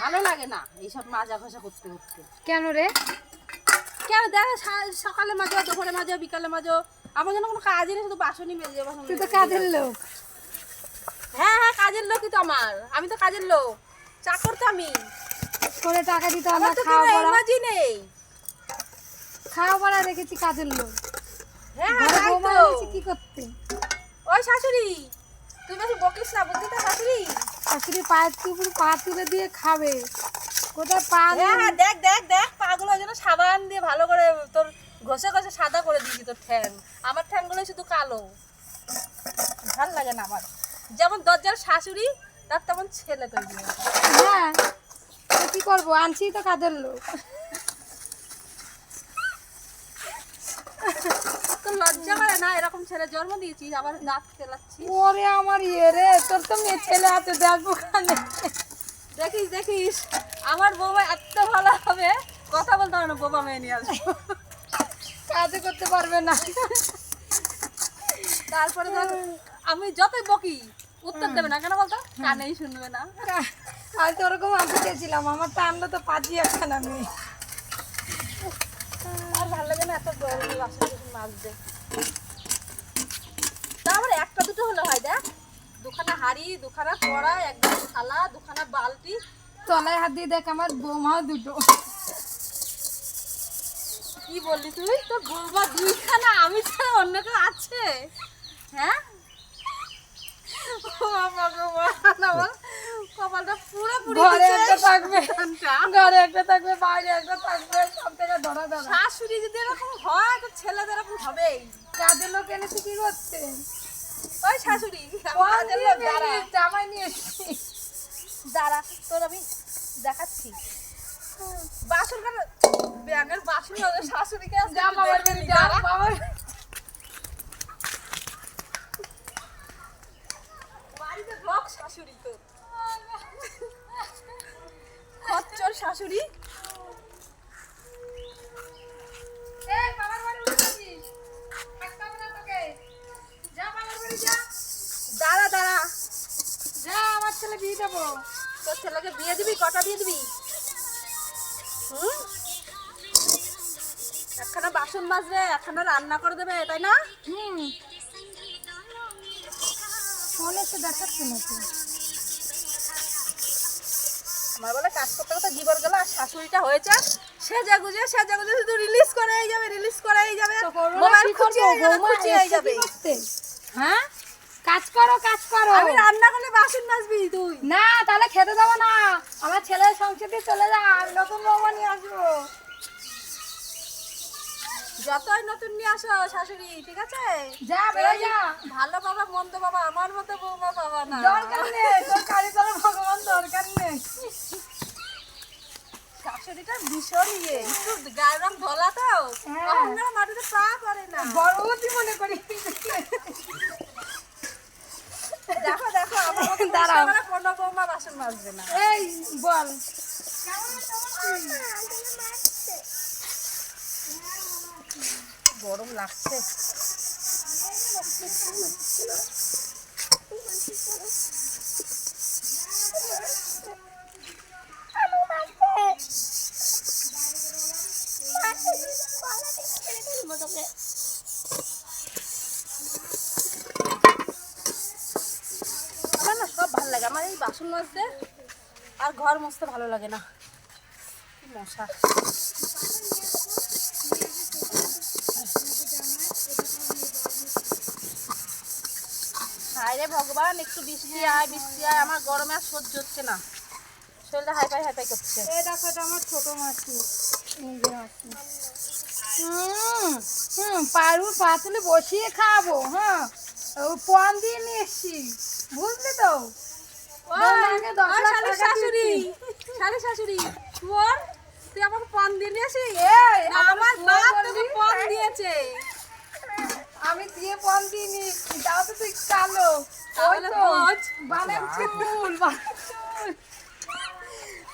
ভালো লাগে না এইসব মাজা ঘষা করতে করতে। কেন রে? কেন দেখ সকালে মাজো দুপুরে মাজো বিকালে মাজো। আমার জন্য কোনো কাজই নেই শুধু বাসনই মেজে তুই তো কাজের লোক। হ্যাঁ হ্যাঁ কাজের লোকই তো আমার। আমি তো কাজের লোক। চাকর তো আমি। করে টাকা দিতে আমার তো খাওয়া কোনো পড়া। এমার্জি নেই। খাওয়া পড়া রেখেছি কাজের লোক। হ্যাঁ হ্যাঁ কি করতে? ওই শাশুড়ি। তুই বেশি বকিস না বুঝলি তো শাশুড়ি শাশুড়ি পায়ের উপর পা তুলে দিয়ে খাবে। কোথায় পা হ্যাঁ হ্যাঁ দেখ দেখ দেখ পাগুলো যেন সাবান দিয়ে ভালো করে তোর ঘষে ঘষে সাদা করে দিয়েছি তোর ঠ্যাং। আমার ঠ্যাংগুলো শুধু কালো। ভালো লাগে না আমার। যেমন দরজার শাশুড়ি তার তেমন ছেলে তৈরি। হ্যাঁ কি করব? আনছি তো কাদের লোক তোর লজ্জা করে না এরকম ছেলে জন্ম দিয়েছিস আবার দাঁত খেলাচ্ছিস ওরে আমার ইয়ে রে তোর তো মেয়ে ছেলে আছে দেখব কানে দেখিস দেখিস আমার বৌমা এত ভালো হবে কথা বলতে হবে না বৌমা মেয়ে নিয়ে আসব। কাজে করতে পারবে না। তারপরে ধর আমি যতই বকি উত্তর দেবে না কেন বলতো? কানেই শুনবে না। আমি তো ওরকম আনতে চেয়েছিলাম আমার তো আনলো তো পাঁচি একখানা মেয়ে। আর ভালো লাগে না এত গরম বাসন কুসন মাজতে তারপর একটা দুটো হলে হয় দেখ দুখানা হাড়ি দুখানা কড়া একদম থালা দুখানা বালতি। তলায় হাত দিয়ে দেখ আমার বৌমাও দুটো। কি বললি তুই? তোর বৌমা দুইখানা আমি ছাড়া অন্য কেউ আছে? হ্যাঁ? কপালটা পুরোপুরি ঘরে একটা থাকবে। ঘরে একটা থাকবে বাইরে একটা থাকবে সব থেকে ধরা ধরা। শাশুড়ি যদি এরকম হয় তো ছেলেদের এরকম হবেই। কাজের লোক এনেছি কি করতে ওই শাশুড়ি জামাই নিয়ে এসেছি দাঁড়া তোর আমি দেখাচ্ছি। বাসন কেন ব্যাঙের বাসন শাশুড়িকে বাড়িতে ঢোক শাশুড়ি তো খচ্চর শাশুড়ি এই বাবার বাড়ি উঠেছিস থাকতে হবে না তোকে যা বাবার বাড়ি যা দাঁড়া দাঁড়া যা আমার ছেলে বিয়ে দেবো বিয়ে দিবি? কটা বিয়ে দিবি? হুম? একখানা বাসন মাজবে একখানা রান্না করে দেবে তাই না? হুম। ফোন এসে দেখাচ্ছে নাকি? আমার বলে কাজ করতে করতে জীবন গেল আর শাশুড়িটা হয়েছে। সেজে গুজে সেজে গুজে শুধু রিলিজ করেই যাবে রিলিজ করেই যাবে। না, মোবাইল খুঁচিয়ে যাবে হ্যাঁ? কাজ করো কাজ করো। আমি রান্না করলে বাসন মাজবি তুই। না তাহলে খেতে দেবো না। আমার ছেলের সংসারে চলে যা আমি নতুন বৌমা নিয়ে আসব। যতই নতুন নিয়ে আসো শাশুড়ি ঠিক আছে? যা বেরো যা। ভালো বাবা মন্দ বাবা আমার মতো বৌমা বাবা না। দরকার নেই তোর কারি তোর ভগবান দরকার নেই। শাশুড়িটা ভীষণ ইয়ে একটু গায়ের রং ধলা তো। হ্যাঁ। মাটিতে পা করে না। বড়বতী মনে করি দেখো দেখো আমার মতো দাঁড়াও। কোনো বৌমা বাসন মাজবে না এই বল গরম লাগছে আমার না সব ভালো আমার এই বাসন মাজতে আর ঘর মুছতে ভালো লাগে না। মশা। হায় রে ভগবান, একটু বৃষ্টি আয় বৃষ্টি আয়, আমার গরমে আর সহ্য হচ্ছে না। শরীরটা হাইপাই হাইপাই করছে। এই দেখো, এটা আমার ছোট মাছি হুম হুম পারু পা তুলে বসিয়ে খাব হ্যাঁ। পন দিয়ে নিয়ে এসছি। বুঝলি তো? শাশুড়ি। শালি শাশুড়ি তোর তুই আমাকে পণ দিয়ে নিয়ে আসি আমার বলবি? তোকে পণ দিয়েছে। আমি দিয়ে নিয়ে এসছি তাও তো তুই কালো। ওই তো চুল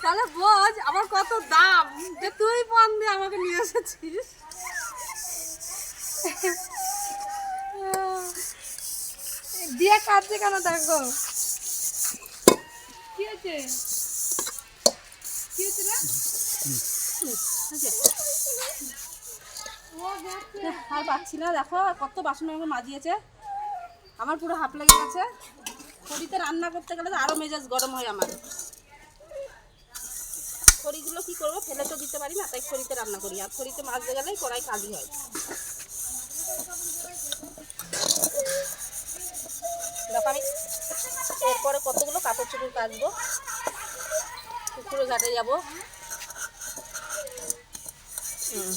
তাহলে বোঝ। আমার কত দাম? যে তুই পণ দিয়ে আমাকে নিয়ে এসেছিস। দিয়ে কাটছে কেন দেখো? কি হয়েছে? কি হয়েছে রে? আর পাচ্ছি না, দেখো, কত বাসন আমাকে মাজিয়েছে। আমার পুরো হাফ লেগে গেছে। খড়িতে রান্না করতে গেলে আরও মেজাজ গরম হয় আমার। খড়িগুলো কি করব? ফেলে তো দিতে পারি না, তাই খড়িতে রান্না করি। আর খড়িতে মাজতে গেলেই কড়াই কালি হয়। দেখো আমি এরপরে কতগুলো কাপড় চুপড় কাটবো পুকুরে ঘাটে যাব। হুম।